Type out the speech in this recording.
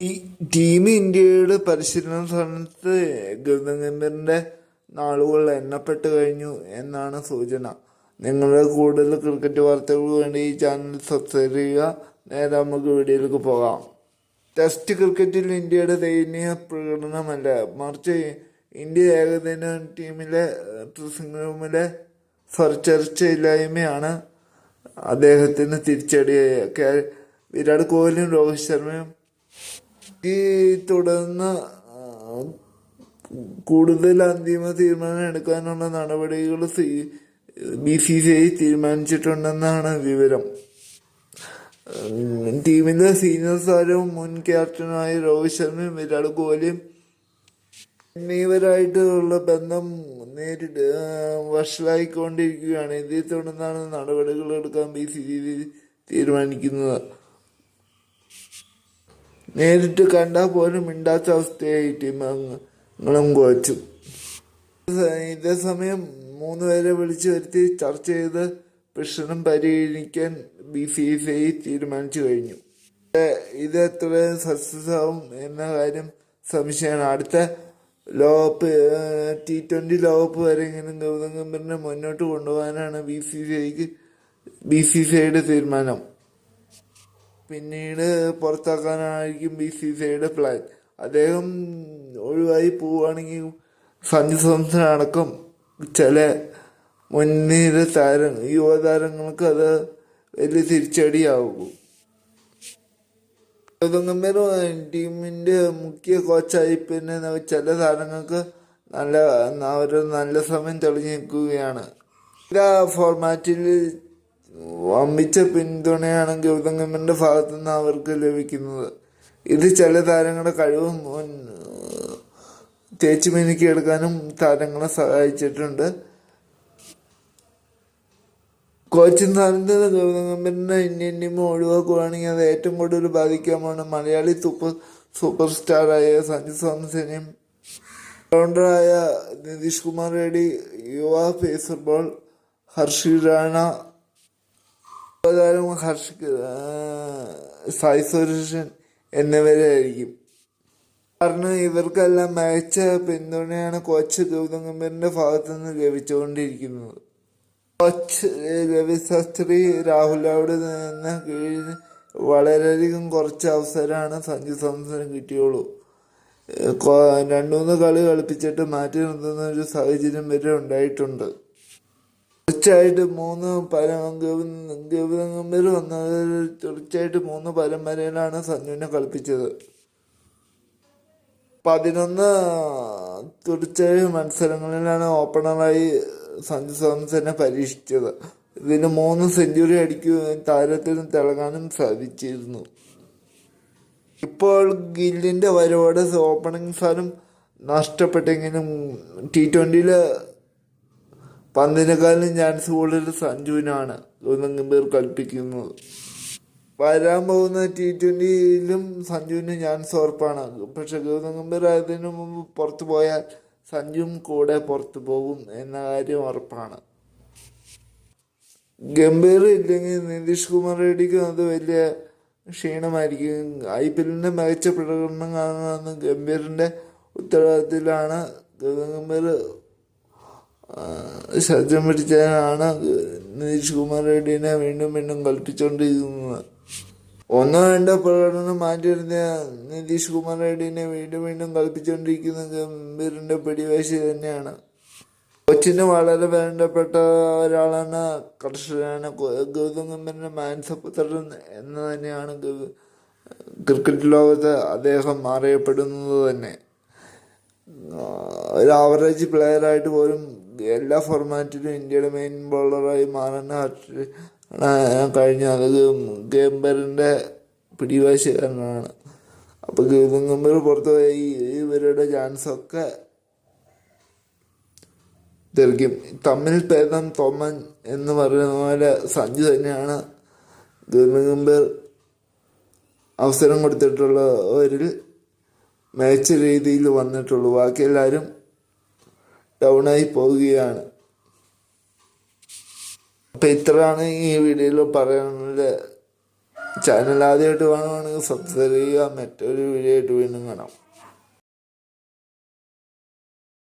ഈ ടീം ഇന്ത്യയുടെ പരിശീലന സ്ഥാനത്ത് ഗൗതം നാളുകൾ എണ്ണപ്പെട്ട് കഴിഞ്ഞു എന്നാണ് സൂചന. നിങ്ങളുടെ കൂടുതൽ ക്രിക്കറ്റ് വാർത്തകൾക്ക് വേണ്ടി ഈ ചാനൽ സബ്സ്ക്രൈബ് ചെയ്യുക. നേരെ നമുക്ക് വീഡിയോയിലേക്ക് പോകാം. ടെസ്റ്റ് ക്രിക്കറ്റിൽ ഇന്ത്യയുടെ ദയനീയ പ്രകടനമല്ല. മറിച്ച് ഇന്ത്യ ഏകദിന ടീമിലെ ഡ്രസ്സിംഗ് റൂമിലെ ചർച്ചയില്ലായ്മയാണ് അദ്ദേഹത്തിന് തിരിച്ചടിയായ വിരാട് കോഹ്ലിയും രോഹിത് ശർമ്മയും ഈ തുടർന്ന് കൂടുതൽ അന്തിമ തീരുമാനം എടുക്കാനുള്ള നടപടികൾ ബി സി സി ഐ തീരുമാനിച്ചിട്ടുണ്ടെന്നാണ് വിവരം. ടീമിന്റെ സീനിയർ താരവും മുൻ ക്യാപ്റ്റനുമായ രോഹിത് ശർമ്മയും വിരാട് കോഹ്ലിയും എന്നിവരായിട്ടുള്ള ബന്ധം നേരിട്ട് വഷളായിക്കൊണ്ടിരിക്കുകയാണ്. ഇതേ തുടർന്നാണ് നടപടികൾ എടുക്കാൻ ബി സി സി തീരുമാനിക്കുന്നത്. നേരിട്ട് കണ്ടാൽ പോലും മിണ്ടാത്ത അവസ്ഥയായി മംഗളം കോച്ചും. ഇതേ സമയം മൂന്ന് പേരെ വിളിച്ചു വരുത്തി ചർച്ച ചെയ്ത് പ്രശ്നം പരിഹരിക്കാൻ ബി സി സി ഐ തീരുമാനിച്ചു കഴിഞ്ഞു. ഇത് എത്രയും സക്സസ് ആവും എന്ന കാര്യം സംശയമാണ്. അടുത്ത ലോകകപ്പ് ടി ട്വന്റി ലോകകപ്പ് ഇങ്ങനെ ഗൗതം ഗംഭീറിനെ മുന്നോട്ട് കൊണ്ടുപോകാനാണ് ബി സി സി ഐക്ക് ബി സി സി ഐയുടെ തീരുമാനം. പിന്നീട് പുറത്താക്കാനായിരിക്കും ബി സി സി ഐയുടെ പ്ലാൻ അദ്ദേഹം ഒഴിവായി പോവുകയാണെങ്കിൽ സഞ്ജു സാംസൺ അടക്കം ചില മുൻനിര താര യുവതാരങ്ങൾക്ക് അത് വലിയ തിരിച്ചടിയാകും ഗൗതം ടീമിന്റെ മുഖ്യ കോച്ചായി പിന്നെ ചില താരങ്ങൾക്ക് നല്ല അവർ നല്ല സമയം തെളിഞ്ഞു നിൽക്കുകയാണ് ഫോർമാറ്റിൽ വമ്പിച്ച പിന്തുണയാണ് ഗൗതം ഗംഭീറിന്റെ ഭാഗത്തു നിന്ന് അവർക്ക് ലഭിക്കുന്നത്. ഇത് ചില താരങ്ങളുടെ കഴിവ് മുൻ തേച്ചു മിനുക്കിയെടുക്കാനും താരങ്ങളെ സഹായിച്ചിട്ടുണ്ട്. കോച്ചിങ് താരത്തിന് ഗൗതം ഗംഭീറിനെ ഇന്ത്യൻ ടീം ഒഴിവാക്കുകയാണെങ്കിൽ അത് ഏറ്റവും കൂടുതൽ ബാധിക്കാമാണ് മലയാളി സൂപ്പർ സൂപ്പർ സ്റ്റാറായ സഞ്ജു സാംസനെയും ഓൾറൗണ്ടറായ നിതീഷ് കുമാർ റെഡ്ഡി യുവ പേസർ ബോൾ ഹർഷി റാണ യുവതാരം ഹർഷ് സായി സുരേഷൻ എന്നിവരായിരിക്കും കാരണം ഇവർക്കെല്ലാം മികച്ച പിന്തുണയാണ് കോച്ച് ഗൗതം ഗംഭീറിന്റെ ഭാഗത്തു നിന്ന് ലഭിച്ചുകൊണ്ടിരിക്കുന്നത്. കോച്ച് രവി ശാസ്ത്രി രാഹുൽ അവിടെ നിന്ന് കീഴിൽ വളരെയധികം കുറച്ച് അവസരമാണ് സഞ്ജു സാംസന് കിട്ടിയുള്ളൂ. രണ്ടു മൂന്ന് കളി കളിപ്പിച്ചിട്ട് മാറ്റി നിർത്തുന്ന ഒരു സാഹചര്യം വരെ ഉണ്ടായിട്ടുണ്ട്. തീർച്ചയായിട്ട് മൂന്ന് പരം ഗൗതം വന്നത് തുടർച്ചയായിട്ട് മൂന്ന് പരമ്പരയിലാണ് സഞ്ജുവിനെ കളിപ്പിച്ചത്. പതിനൊന്ന് തുടർച്ചയായ മത്സരങ്ങളിലാണ് ഓപ്പണറായി സഞ്ജു സാംസനെ പരീക്ഷിച്ചത്. ഇതിന് മൂന്ന് സെഞ്ചുറി അടിക്കുകയും താരത്തിന് തിളങ്ങാനും സാധിച്ചിരുന്നു. ഇപ്പോൾ ഗില്ലിന്റെ വരവോടെ ഓപ്പണിംഗ് സ്ഥാനം നഷ്ടപ്പെട്ടെങ്കിലും ടി ട്വന്റിയിൽ പന്തിനെക്കാളും ചാൻസ് കൂടുതൽ സഞ്ജുവിനാണ്. ഗൗതം ഗംഭീർ കൽപ്പിക്കുന്നത്. വരാൻ പോകുന്ന ടി ട്വന്റിയിലും സഞ്ജുവിന് ചാൻസ് ഉറപ്പാണ്. പക്ഷെ ഗൗതം ഗംഭീർ അതിനു മുമ്പ് പുറത്തു പോയാൽ സഞ്ജുവും കൂടെ പുറത്തു പോകും എന്ന കാര്യം ഉറപ്പാണ്. ഗംഭീർ ഇല്ലെങ്കിൽ നിതീഷ് കുമാർ റെഡ്ഡിക്കും അത് വലിയ ക്ഷീണമായിരിക്കും. ഐ പി എല്ലിന്റെ മികച്ച പ്രകടനം കാണുന്ന ഗംഭീറിന്റെ ഉത്തരവാദിത്തത്തിലാണ് ഗൗതം ഗംഭീർ ശബ്ദം പിടിച്ചാണ് നിതീഷ് കുമാർ റെഡ്ഡിനെ വീണ്ടും വീണ്ടും കൽപ്പിച്ചുകൊണ്ടിരിക്കുന്നത് ഒന്നോ രണ്ടോ പ്രകടനം മാറ്റിയിരുന്ന നിതീഷ് കുമാർ റെഡ്ഡിനെ വീണ്ടും വീണ്ടും കളിപ്പിച്ചുകൊണ്ടിരിക്കുന്ന ഗംഭീറിന്റെ പിടിവാശി തന്നെയാണ്. കൊച്ചിന് വളരെ വേണ്ടപ്പെട്ട ഒരാളാണ് കർഷകനാണ്. ഗൗതം ഗംഭീറിന്റെ മാനസപുത്രൻ എന്ന് തന്നെയാണ് ക്രിക്കറ്റ് ലോകത്ത് അദ്ദേഹം അറിയപ്പെടുന്നത് തന്നെ. ഒരു ആവറേജ് പ്ലെയർ ആയിട്ട് പോലും എല്ലാ ഫോർമാറ്റിലും ഇന്ത്യയുടെ മെയിൻ ബോളറായി ഹർഷ- ആണ് കഴിഞ്ഞ അത് ഗംബറിന്റെ പിടിവാശിക്കാരനാണ് അപ്പൊ ഗൗതം ഗംഭീർ പുറത്തു പോയി ഇവരുടെ ചാൻസ് ഒക്കെ തെറിക്കും. തമ്മിൽ ഭേദം തോമൻ എന്ന് പറയുന്ന പോലെ സഞ്ജു തന്നെയാണ് ഗൗതം ഗംഭീർ അവസരം കൊടുത്തിട്ടുള്ളവരിൽ മികച്ച രീതിയിൽ വന്നിട്ടുള്ളൂ. ബാക്കി എല്ലാവരും ഡൗണായി പോവുകയാണ്. അപ്പം ഇത്രയാണ് ഈ വീഡിയോയിൽ പറയാനുള്ളത്. ചാനൽ ആദ്യമായിട്ട് കാണുവാണെങ്കിൽ സബ്സ്ക്രൈബ് ചെയ്യുക. മറ്റൊരു വീഡിയോ ആയിട്ട് വീണ്ടും കാണാം.